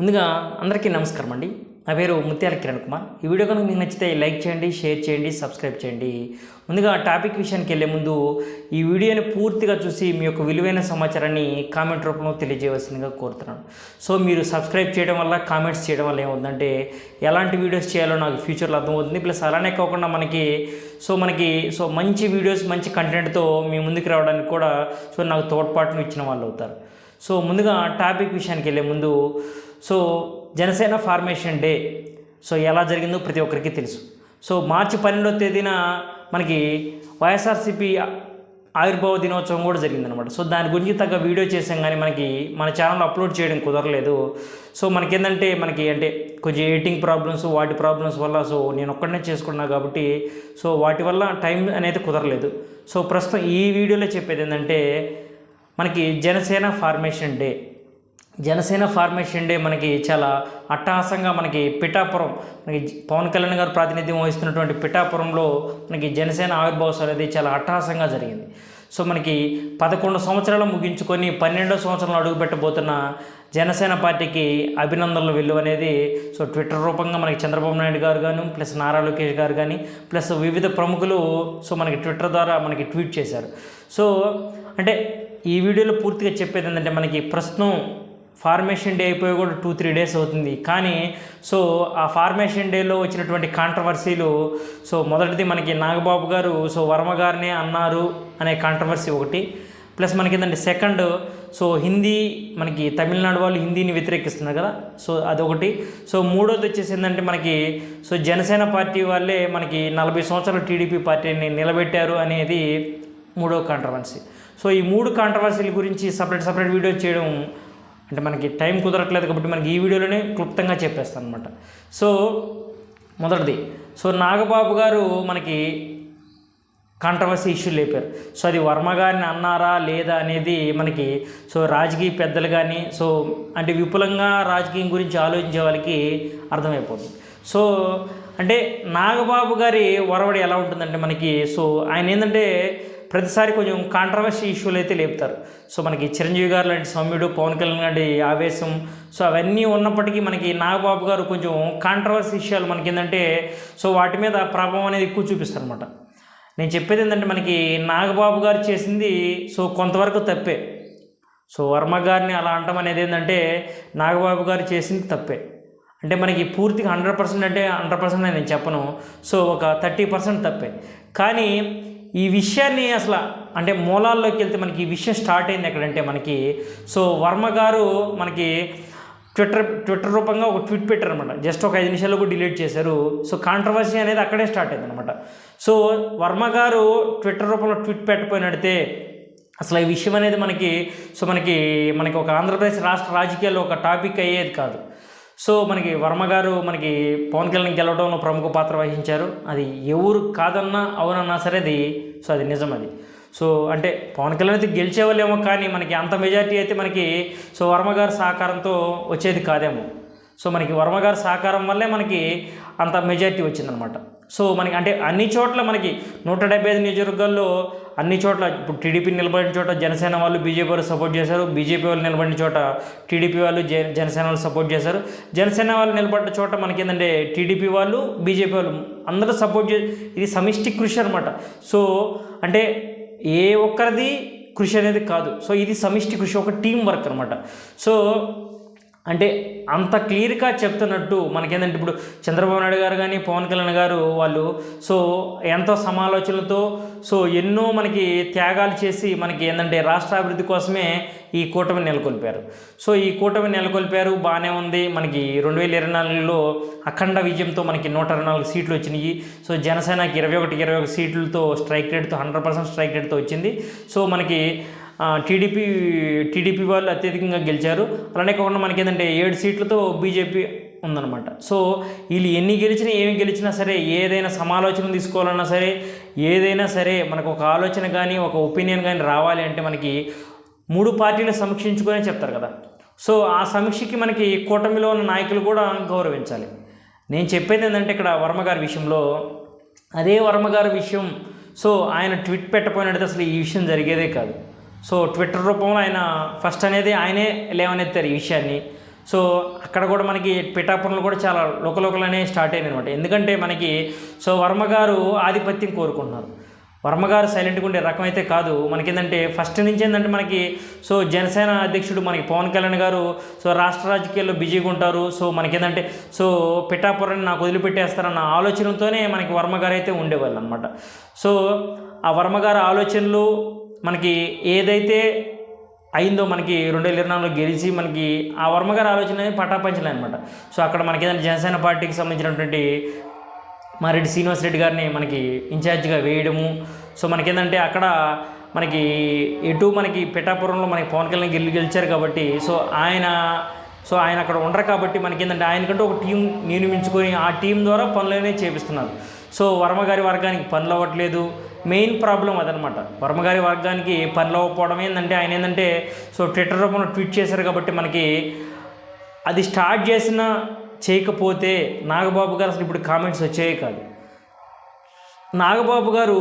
ముందుగా అందరికీ నమస్కారం అండి. నా పేరు ముత్యాల కిరణ్ కుమార్. ఈ వీడియో కనుక మీకు నచ్చితే లైక్ చేయండి షేర్ చేయండి సబ్స్క్రైబ్ చేయండి. ముందుగా టాపిక్ విషయానికి వెళ్ళే ముందు ఈ వీడియోని పూర్తిగా చూసి మీ యొక్క విలువైన సమాచారాన్ని కామెంట్ రూపంలో తెలియజేయవలసిందిగా కోరుతున్నాను. సో మీరు సబ్స్క్రైబ్ చేయడం వల్ల కామెంట్స్ చేయడం వల్ల ఏమవుతుందంటే ఎలాంటి వీడియోస్ చేయాలో నాకు ఫ్యూచర్లో అర్థమవుతుంది. ప్లస్ అలానే కాకుండా మనకి సో మనకి సో మంచి వీడియోస్ మంచి కంటెంట్తో మీ ముందుకు రావడానికి కూడా సో నాకు తోడ్పాటును ఇచ్చిన వాళ్ళు అవుతారు సో ముందుగా టాపిక్ విషయానికి వెళ్ళే ముందు so Janasena formation day. So ఎలా జరిగిందో ప్రతి ఒక్కరికి తెలుసు. సో మార్చి పన్నెండవ తేదీన మనకి వైఎస్ఆర్సీపీ ఆవిర్భావ దినోత్సవం కూడా జరిగిందనమాట. సో దాని గురించి తగ్గ వీడియో చేసాం కానీ మనకి మన ఛానల్ అప్లోడ్ చేయడం కుదరలేదు. సో మనకేంటంటే మనకి అంటే కొంచెం ఎడిటింగ్ ప్రాబ్లమ్స్ వాటి ప్రాబ్లమ్స్ వల్ల సో నేను ఒక్కడనే చేసుకున్నా కాబట్టి సో వాటి వల్ల టైం అనేది కుదరలేదు. సో ప్రస్తుతం ఈ వీడియోలో చెప్పేది ఏంటంటే మనకి Janasena formation day. Janasena formation day మనకి చాలా అట్టహాసంగా మనకి పిఠాపురం మనకి పవన్ కళ్యాణ్ గారు ప్రాతినిధ్యం వహిస్తున్నటువంటి పిఠాపురంలో మనకి జనసేన ఆవిర్భావం అనేది చాలా అట్టహాసంగా జరిగింది. సో మనకి పదకొండు సంవత్సరాలు ముగించుకొని పన్నెండో సంవత్సరంలో అడుగుపెట్టబోతున్న జనసేన పార్టీకి అభినందనలు వెళ్ళు అనేది సో ట్విట్టర్ రూపంగా మనకి చంద్రబాబు నాయుడు గారు కానీ ప్లస్ నారా లోకేష్ గారు కానీ ప్లస్ వివిధ ప్రముఖులు సో మనకి ట్విట్టర్ ద్వారా మనకి ట్వీట్ చేశారు. సో అంటే ఈ వీడియోలో పూర్తిగా చెప్పేది ఏంటంటే మనకి ప్రస్తుతం ఫార్మేషన్ డే అయిపోయి కూడా టూ త్రీ డేస్ అవుతుంది. కానీ సో ఆ ఫార్మేషన్ డేలో వచ్చినటువంటి కాంట్రవర్సీలు సో మొదటిది మనకి నాగబాబు గారు సో వర్మ గారినే అన్నారు అనే కాంట్రవర్సీ ఒకటి. ప్లస్ మనకి ఏంటంటే సెకండ్ సో హిందీ మనకి తమిళనాడు వాళ్ళు హిందీని వ్యతిరేకిస్తున్నారు కదా సో అదొకటి. సో మూడోది వచ్చేసి ఏంటంటే మనకి సో జనసేన పార్టీ వాళ్ళే మనకి నలభై సంవత్సరాలు టీడీపీ పార్టీని నిలబెట్టారు అనేది మూడో కాంట్రవర్సీ. సో ఈ మూడు కాంట్రవర్సీల గురించి సపరేట్ సపరేట్ వీడియో చేయడం అంటే మనకి టైం కుదరట్లేదు కాబట్టి మనకి ఈ వీడియోలోనే క్లుప్తంగా చెప్పేస్తాను అనమాట సో మొదటిది. సో నాగబాబు గారు మనకి కాంట్రవర్సీ ఇష్యూ లేపారు. సో అది వర్మ గారిని అన్నారా లేదా అనేది మనకి సో రాజకీయ పెద్దలు కానీ సో అంటే విపులంగా రాజకీయం గురించి ఆలోచించే వాళ్ళకి అర్థమైపోతుంది. సో అంటే నాగబాబు గారి వరవడి ఎలా ఉంటుందంటే మనకి సో ఆయన ఏంటంటే ప్రతిసారి కొంచెం కాంట్రవర్సీ ఇష్యూలు అయితే లేపుతారు. సో మనకి చిరంజీవి గారు లాంటి సౌమ్యుడు పవన్ కళ్యాణ్ లాంటి ఆవేశం సో అవన్నీ ఉన్నప్పటికీ మనకి నాగబాబు గారు కొంచెం కాంట్రవర్సీ విషయాలు మనకి ఏంటంటే సో వాటి మీద ప్రభావం అనేది ఎక్కువ చూపిస్తారు అనమాట నేను చెప్పేది ఏంటంటే మనకి నాగబాబు గారు చేసింది సో కొంతవరకు తప్పే. సో వర్మ గారిని అలా అంటాం అనేది ఏంటంటే నాగబాబు గారు చేసింది తప్పే. అంటే మనకి పూర్తిగా హండ్రెడ్ పర్సెంట్ అంటే హండ్రెడ్ పర్సెంట్ నేను చెప్పను. సో ఒక థర్టీ పర్సెంట్ తప్పే. కానీ ఈ విషయాన్ని అసలు అంటే మూలాల్లోకి వెళ్తే మనకి ఈ విషయం స్టార్ట్ అయింది ఎక్కడంటే మనకి సో వర్మ గారు మనకి ట్విట్టర్ ట్విట్టర్ రూపంగా ఒక ట్వీట్ పెట్టారు అనమాట జస్ట్ ఒక ఐదు నిమిషాల్లో కూడా డిలీట్ చేశారు. సో కాంట్రవర్సీ అనేది అక్కడే స్టార్ట్ అయింది అనమాట సో వర్మ గారు ట్విట్టర్ రూపంలో ట్వీట్ పెట్టపోయినడితే అసలు ఈ విషయం అనేది మనకి సో మనకి మనకి ఒక ఆంధ్రప్రదేశ్ రాష్ట్ర రాజకీయాల్లో ఒక టాపిక్ అయ్యేది కాదు. సో మనకి వర్మ గారు మనకి పవన్ కళ్యాణ్ గెలవడంలో ప్రముఖ పాత్ర వహించారు. అది ఎవరు కాదన్నా అవునన్నా సరే అది సో అది నిజం అది. సో అంటే పవన్ కళ్యాణ్ అయితే గెలిచేవాళ్ళేమో కానీ మనకి అంత మెజారిటీ అయితే మనకి సో వర్మ గారి సహకారంతో వచ్చేది కాదేమో. సో మనకి వర్మ గారి సహకారం వల్లే మనకి అంత మెజారిటీ వచ్చిందనమాట. సో మనకి అంటే అన్ని చోట్ల మనకి నూట డెబ్బై ఐదు నియోజకవర్గాల్లో అన్ని చోట్ల ఇప్పుడు టీడీపీ నిలబడిన చోట జనసేన వాళ్ళు బీజేపీ వాళ్ళు సపోర్ట్ చేశారు. బీజేపీ వాళ్ళు నిలబడిన చోట టీడీపీ వాళ్ళు జనసేన వాళ్ళు సపోర్ట్ చేశారు. జనసేన వాళ్ళు నిలబడిన చోట మనకి ఏంటంటే టీడీపీ వాళ్ళు బీజేపీ వాళ్ళు అందరూ సపోర్ట్ చే ఇది సమిష్టి కృషి అనమాట సో అంటే ఏ ఒక్కరిది కృషి అనేది కాదు. సో ఇది సమిష్టి కృషి ఒక టీం వర్క్ అనమాట సో అంటే అంత క్లియర్గా చెప్తున్నట్టు మనకేంటంటే ఇప్పుడు చంద్రబాబు నాయుడు గారు కానీ పవన్ కళ్యాణ్ గారు వాళ్ళు సో ఎంతో సమాలోచనలతో సో ఎన్నో మనకి త్యాగాలు చేసి మనకి ఏంటంటే రాష్ట్ర అభివృద్ధి కోసమే ఈ కూటమి నెలకొల్పారు. సో ఈ కూటమి నెలకొల్పారు బాగానే ఉంది. మనకి రెండు వేల ఇరవై నాలుగులో అఖండ విజయంతో మనకి నూట ఇరవై నాలుగు సీట్లు వచ్చినాయి. సో జనసేనకి ఇరవై ఒకటి ఇరవై ఒక సీట్లతో స్ట్రైక్ రేట్తో హండ్రెడ్ పర్సెంట్ స్ట్రైక్ రేట్తో వచ్చింది. సో మనకి టీడీపీ టీడీపీ వాళ్ళు అత్యధికంగా గెలిచారు. అలానే కాకుండా మనకి ఏంటంటే ఏడు సీట్లతో బీజేపీ ఉందన్నమాట. సో వీళ్ళు ఎన్ని గెలిచినా ఏమి గెలిచినా సరే ఏదైనా సమాలోచన తీసుకోవాలన్నా సరే ఏదైనా సరే మనకు ఒక ఆలోచన కానీ ఒక ఒపీనియన్ కానీ రావాలి అంటే మనకి మూడు పార్టీలు సమీక్షించుకొని చెప్తారు కదా. సో ఆ సమీక్షకి మనకి కూటమిలో ఉన్న నాయకులు కూడా గౌరవించాలి. నేను చెప్పేది ఏంటంటే ఇక్కడ వర్మగారి విషయంలో అదే వర్మగారి విషయం. సో ఆయన ట్వీట్ పెట్టపోయినట్టు అసలు ఈ విషయం జరిగేదే కాదు. సో ట్విట్టర్ రూపంలో ఆయన ఫస్ట్ అనేది ఆయనే లేవనెత్తారు ఈ విషయాన్ని. సో అక్కడ కూడా మనకి పిఠాపురంలో కూడా చాలా లోకలోకలనే స్టార్ట్ అయింది అనమాట ఎందుకంటే మనకి సో వర్మ గారు ఆధిపత్యం కోరుకుంటున్నారు. వర్మ గారు సైలెంట్గా ఉండే రకం అయితే కాదు. మనకేంటంటే ఫస్ట్ నుంచి ఏంటంటే మనకి సో జనసేన అధ్యక్షుడు మనకి పవన్ కళ్యాణ్ గారు సో రాష్ట్ర రాజకీయాల్లో బిజీగా ఉంటారు. సో మనకేంటంటే సో పిఠాపురాన్ని నాకు వదిలిపెట్టేస్తారన్న ఆలోచనతోనే మనకి వర్మగారు అయితే ఉండేవాళ్ళు అనమాట సో ఆ వర్మగారు ఆలోచనలు మనకి ఏదైతే అయిందో మనకి రెండు వేల ఇరవై నాలుగులో గెలిచి మనకి ఆ వర్మగారి ఆలోచన అనేది పటాపంచలే అనమాట సో అక్కడ మనకి ఏదైనా జనసేన పార్టీకి సంబంధించినటువంటి మారెడ్డి శ్రీనివాస్ రెడ్డి గారిని మనకి ఇన్ఛార్జ్గా వేయడము. సో మనకేంటంటే అక్కడ మనకి ఎటు మనకి పిఠాపురంలో మనకి పవన్ కళ్యాణ్ గెలి గెలిచారు కాబట్టి సో ఆయన సో ఆయన అక్కడ ఉండరు కాబట్టి మనకేంటంటే ఆయనకంటే ఒక టీం నియమించుకొని ఆ టీం ద్వారా పనులనే చేపిస్తున్నారు. సో వర్మ గారి వర్గానికి పనులు అవ్వట్లేదు. మెయిన్ ప్రాబ్లం అదనమాట. వర్మగారి వర్గానికి పనులు అవ్వకపోవడం ఏంటంటే ఆయన ఏంటంటే సో ట్విట్టర్ రూపంలో ట్వీట్ చేశారు కాబట్టి మనకి అది స్టార్ట్ చేసిన చేయకపోతే నాగబాబు గారు అసలు ఇప్పుడు కామెంట్స్ వచ్చాయి కాదు. నాగబాబు గారు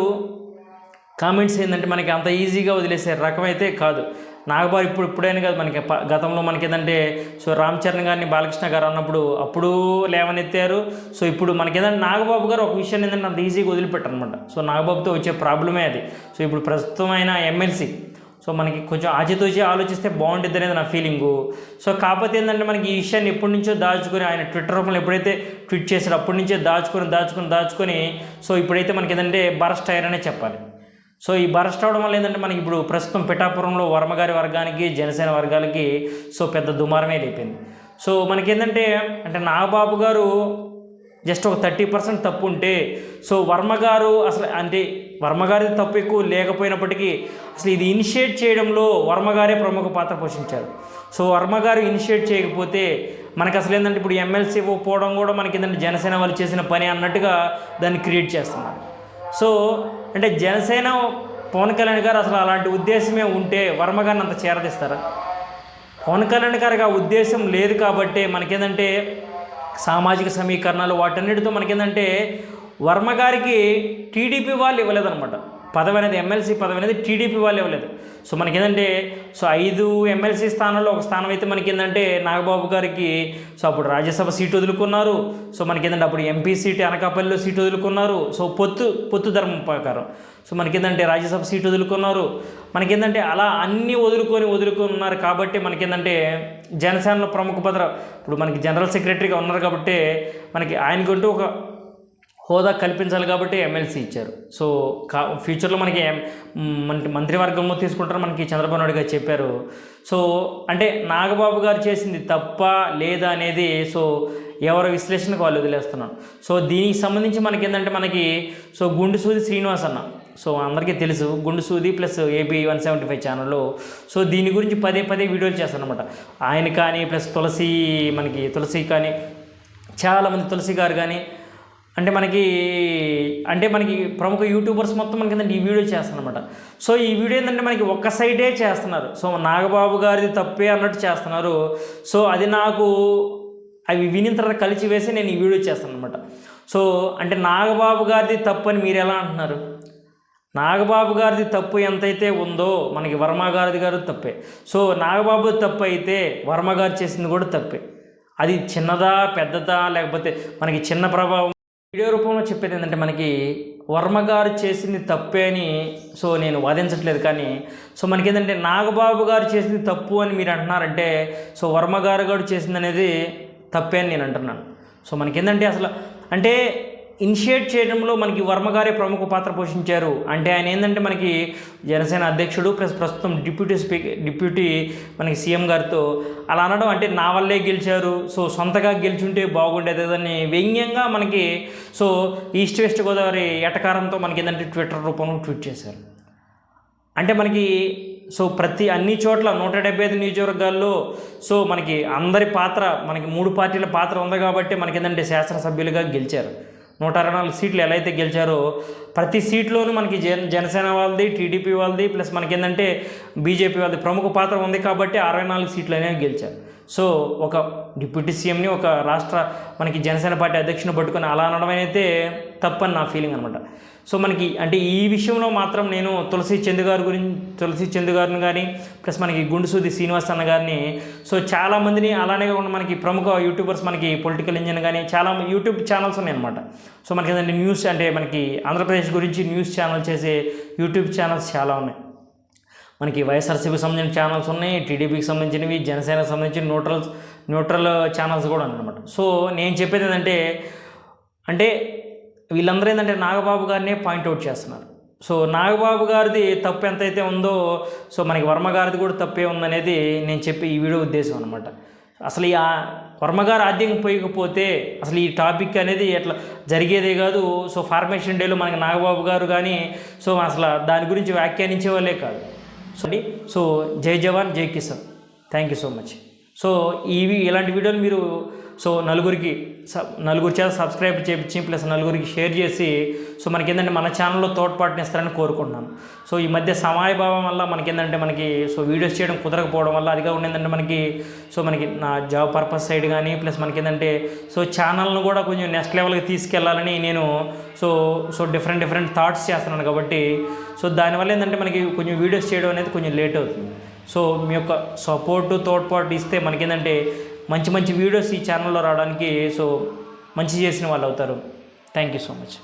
కామెంట్స్ ఏంటంటే మనకి అంత ఈజీగా వదిలేసే రకం అయితే కాదు. నాగబాబు ఇప్పుడు ఇప్పుడైనా కాదు మనకి. గతంలో మనకి ఏంటంటే సో రామ్ చరణ్ గారిని బాలకృష్ణ గారు అన్నప్పుడు అప్పుడు లేవనెత్తారు. సో ఇప్పుడు మనకి ఏదంటే నాగబాబు గారు ఒక విషయాన్ని ఏంటంటే అంత ఈజీగా వదిలిపెట్టారు అనమాట సో నాగబాబుతో వచ్చే ప్రాబ్లమే అది. సో ఇప్పుడు ప్రస్తుతం ఆయన ఎమ్మెల్సీ సో మనకి కొంచెం ఆచితూచి ఆలోచిస్తే బాగుంటుంది అనేది నా ఫీలింగు. సో కాకపోతే ఏంటంటే మనకి ఈ విషయాన్ని ఎప్పటి నుంచో దాచుకొని ఆయన ట్విట్టర్ రూపంలో ఎప్పుడైతే ట్వీట్ చేశారో అప్పటి నుంచే దాచుకొని దాచుకొని దాచుకొని సో ఇప్పుడైతే మనకి ఏంటంటే బరస్ట్ అయ్యారనే చెప్పాలి. సో ఈ బరస్ట్ అవడం వల్ల ఏంటంటే మనకి ఇప్పుడు ప్రస్తుతం పిఠాపురంలో వర్మగారి వర్గానికి జనసేన వర్గాలకి సో పెద్ద దుమారమే లేపింది. సో మనకేంటంటే అంటే నాగబాబు గారు జస్ట్ ఒక థర్టీ పర్సెంట్ తప్పు ఉంటే సో వర్మ గారు అసలు అంటే వర్మగారి తప్పు ఎక్కువ లేకపోయినప్పటికీ అసలు ఇది ఇనిషియేట్ చేయడంలో వర్మగారే ప్రముఖ పాత్ర పోషించారు. సో వర్మ గారు ఇనిషియేట్ చేయకపోతే మనకి అసలు ఏంటంటే ఇప్పుడు ఎమ్మెల్సీ పోవడం కూడా మనకి ఏంటంటే జనసేన వాళ్ళు చేసిన పని అన్నట్టుగా దాన్ని క్రియేట్ చేస్తున్నారు. సో అంటే జనసేన పవన్ కళ్యాణ్ గారు అసలు అలాంటి ఉద్దేశమే ఉంటే వర్మ గారిని అంత చేరదీస్తారా పవన్ కళ్యాణ్ గారికి ఆ ఉద్దేశం లేదు కాబట్టి మనకేంటంటే సామాజిక సమీకరణాలు వాటన్నిటితో మనకేంటంటే వర్మ గారికి టీడీపీ వాళ్ళు ఇవ్వలేదన్నమాట. పదవి అనేది ఎమ్మెల్సీ పదవి అనేది టీడీపీ వాళ్ళు ఇవ్వలేదు. సో మనకేంటంటే సో ఐదు ఎమ్మెల్సీ స్థానంలో ఒక స్థానం అయితే మనకేంటంటే నాగబాబు గారికి సో అప్పుడు రాజ్యసభ సీటు వదులుకున్నారు. సో మనకి ఏంటంటే అప్పుడు ఎంపీ సీటు అనకాపల్లిలో సీటు వదులుకున్నారు. సో పొత్తు పొత్తు ధర్మం ప్రకారం. సో మనకి ఏంటంటే రాజ్యసభ సీటు వదులుకున్నారు. మనకి ఏంటంటే అలా అన్నీ వదులుకొని వదులుకొని ఉన్నారు కాబట్టి మనకేంటంటే జనసేనలో ప్రముఖ పదవి ఇప్పుడు మనకి జనరల్ సెక్రటరీగా ఉన్నారు కాబట్టి మనకి ఆయనకంటూ ఒక హోదా కల్పించాలి కాబట్టి ఎమ్మెల్సీ ఇచ్చారు. సో కా ఫ్యూచర్లో మనకి ఎం- మనకి మంత్రివర్గంలో తీసుకుంటారు మనకి చంద్రబాబు నాయుడు గారు చెప్పారు. సో అంటే నాగబాబు గారు చేసింది తప్ప లేదా అనేది సో ఎవరి విశ్లేషణకు వాళ్ళు వదిలేస్తున్నాను సో దీనికి సంబంధించి మనకి ఏంటంటే మనకి సో గుండు సూది శ్రీనివాస్ అన్న. సో అందరికీ తెలుసు గుండు సూది plus AB one seventy five ఛానల్లో సో దీని గురించి పదే పదే వీడియోలు చేస్తాను అనమాట ఆయన కానీ ప్లస్ తులసి మనకి తులసి కానీ చాలామంది తులసి గారు కానీ అంటే మనకి అంటే మనకి ప్రముఖ యూట్యూబర్స్ మొత్తం మనకి ఏంటంటే ఈ వీడియో చేస్తారనమాట సో ఈ వీడియో ఏంటంటే మనకి ఒక్క సైడే చేస్తున్నారు. సో నాగబాబు గారిది తప్పే అన్నట్టు చేస్తున్నారు. సో అది నాకు అవి విని తర్వాత కలిసి వేసి నేను ఈ వీడియో చేస్తాను అనమాట సో అంటే నాగబాబు గారిది తప్పు అని మీరు ఎలా అంటున్నారు? నాగబాబు గారిది తప్పు ఎంతైతే ఉందో మనకి వర్మ గారిది గారు తప్పే. సో నాగబాబు తప్పు అయితే వర్మ గారు చేసింది కూడా తప్పే. అది చిన్నదా పెద్దదా లేకపోతే మనకి చిన్న ప్రభావం వీడియో రూపంలో చెప్పేది ఏంటంటే మనకి వర్మ గారు చేసింది తప్పే అని సో నేను వాదించట్లేదు కానీ సో మనకి ఏంటంటే నాగబాబు గారు చేసింది తప్పు అని మీరు అంటున్నారంటే సో వర్మ గారు గారు చేసింది అనేది తప్పే అని నేను అంటున్నాను. సో మనకేంటంటే అసలు అంటే ఇనిషియేట్ చేయడంలో మనకి వర్మ గారే ప్రముఖ పాత్ర పోషించారు. అంటే ఆయన ఏంటంటే మనకి జనసేన అధ్యక్షుడు ప్లస్ ప్రస్తుతం డిప్యూటీ స్పీకర్ డిప్యూటీ మనకి సీఎం గారితో అలా అనడం అంటే నా వల్లే గెలిచారు. సో సొంతగా గెలిచుంటే బాగుండేది అని వ్యంగ్యంగా మనకి సో ఈస్ట్ వెస్ట్ గోదావరి ఎటకారంతో మనకి ఏంటంటే ట్విట్టర్ రూపంలో ట్వీట్ చేశారు. అంటే మనకి సో ప్రతి అన్ని చోట్ల నూట డెబ్బై ఐదు నియోజకవర్గాల్లో సో మనకి అందరి పాత్ర మనకి మూడు పార్టీల పాత్ర ఉంది కాబట్టి మనకి ఏంటంటే శాసనసభ్యులుగా గెలిచారు. నూట అరవై నాలుగు సీట్లు ఎలా అయితే గెలిచారో ప్రతి సీట్లోనూ మనకి జన జనసేన వాళ్ళది టీడీపీ వాళ్ళది ప్లస్ మనకి ఏంటంటే బీజేపీ వాళ్ళది ప్రముఖ పాత్ర ఉంది కాబట్టి అరవై నాలుగు సీట్లు అనేవి గెలిచారు. సో ఒక డిప్యూటీ సీఎంని ఒక రాష్ట్ర మనకి జనసేన పార్టీ అధ్యక్షుని పట్టుకొని అలా అనడం అయితే తప్పని నా ఫీలింగ్ అనమాట సో మనకి అంటే ఈ విషయంలో మాత్రం నేను తులసి చంద్ గారి గురించి తులసి చంద్ గారిని కానీ ప్లస్ మనకి గుండుసూది శ్రీనివాస్ అన్న గారిని సో చాలా మందిని అలానే కాకుండా మనకి ప్రముఖ యూట్యూబర్స్ మనకి పొలిటికల్ ఇంజన్ కానీ చాలా యూట్యూబ్ ఛానల్స్ ఉన్నాయన్నమాట. సో మనకి ఏంటంటే న్యూస్ అంటే మనకి ఆంధ్రప్రదేశ్ గురించి న్యూస్ ఛానల్ చేసే యూట్యూబ్ ఛానల్స్ చాలా ఉన్నాయి. మనకి వైఎస్ఆర్సీపీకి సంబంధించిన ఛానల్స్ ఉన్నాయి టీడీపీకి సంబంధించినవి జనసేనకు సంబంధించిన న్యూట్రల్స్ న్యూట్రల్ ఛానల్స్ కూడా ఉన్నాయన్నమాట. సో నేను చెప్పేది ఏంటంటే అంటే వీళ్ళందరూ ఏంటంటే నాగబాబు గారినే పాయింట్అవుట్ చేస్తున్నారు. సో నాగబాబు గారిది తప్పు ఎంతైతే ఉందో సో మనకి వర్మ గారిది కూడా తప్పే ఉందనేది నేను చెప్పే ఈ వీడియో ఉద్దేశం అనమాట అసలు ఈ వర్మగారు వర్మ గారు ఆద్యం పోయకపోతే అసలు ఈ టాపిక్ అనేది ఎట్లా జరిగేదే కాదు. సో ఫార్మేషన్ డేలో మనకి నాగబాబు గారు కానీ సో అసలు దాని గురించి వ్యాఖ్యానించే వాళ్ళే కాదు. సో అండి సో జై జవాన్ జై Kisan. Thank you so much so ఇవి ఇలాంటి వీడియోలు మీరు సో నలుగురికి సబ్ చేత సబ్స్క్రైబ్ చేయించి ప్లస్ నలుగురికి షేర్ చేసి సో మనకి ఏంటంటే మన ఛానల్లో తోడ్పాటుని ఇస్తారని కోరుకుంటున్నాను సో ఈ మధ్య సమయభావం వల్ల మనకి ఏంటంటే మనకి సో వీడియోస్ చేయడం కుదరకపోవడం వల్ల అది కాకుండా ఏంటంటే మనకి సో మనకి నా జాబ్ పర్పస్ సైడ్ కానీ ప్లస్ మనకి ఏంటంటే సో ఛానల్ను కూడా కొంచెం నెక్స్ట్ లెవెల్కి తీసుకెళ్ళాలని నేను so so different different thoughts చేస్తున్నాను కాబట్టి సో దానివల్ల ఏంటంటే మనకి కొంచెం వీడియోస్ చేయడం అనేది కొంచెం లేట్ అవుతుంది. సో మీ యొక్క సపోర్టు తోడ్పాటు ఇస్తే మనకేంటంటే మంచి మంచి వీడియోస్ ఈ ఛానల్లో రావడానికి సో మంచి చేసిన వాళ్ళు అవుతారు. Thank you so much